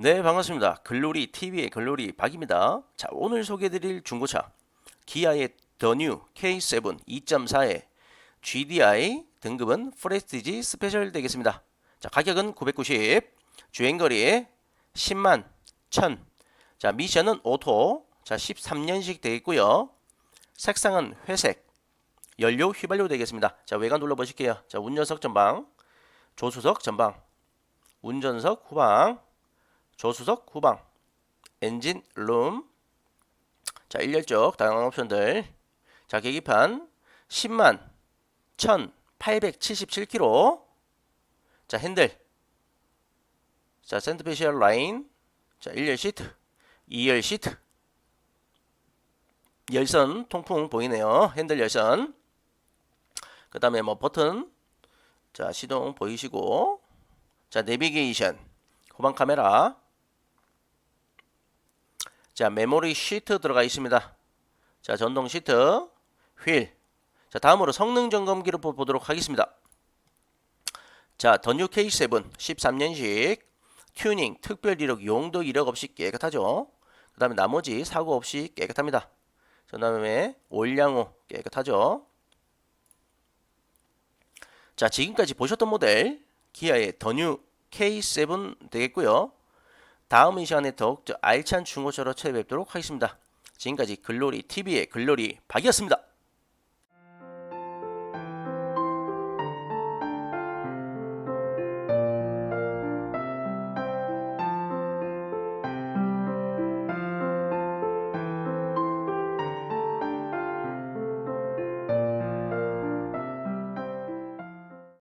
네, 반갑습니다. 글로리 TV의 글로리 박입니다. 자, 오늘 소개해드릴 중고차 기아의 더뉴 K7 2.4의 GDI 등급은 프레스티지 스페셜 되겠습니다. 자, 가격은 990, 주행거리 10만 1000. 자, 미션은 오토. 자, 13년식 되겠고요. 색상은 회색. 연료 휘발유 되겠습니다. 자, 외관 눌러 보실게요. 자, 운전석 전방, 조수석 전방, 운전석 후방, 조수석 후방 엔진 룸. 자, 일렬적 다양한 옵션들. 자, 계기판 10만 1877km 자, 핸들 자, 센트페시얼 라인 자, 1열 시트 2열 시트. 열선 통풍 보이네요. 핸들 열선. 그 다음에 뭐 버튼. 자 시동 보이시고. 자 내비게이션. 후방 카메라 자 메모리 시트 들어가 있습니다. 자 전동 시트. 휠. 자 다음으로 성능 점검기를 보- 보도록 하겠습니다. 자 더뉴 K7 13년식. 튜닝 특별 이력 용도 이력 없이 깨끗하죠? 그 다음에 나머지 사고 없이 깨끗합니다. 그 다음에 올량후 깨끗하죠? 자 지금까지 보셨던 모델 기아의 더뉴 K7 되겠고요. 다음 이 시간에 더욱더 알찬 중고차로 찾아뵙도록 하겠습니다. 지금까지 글로리 TV의 글로리 박이었습니다.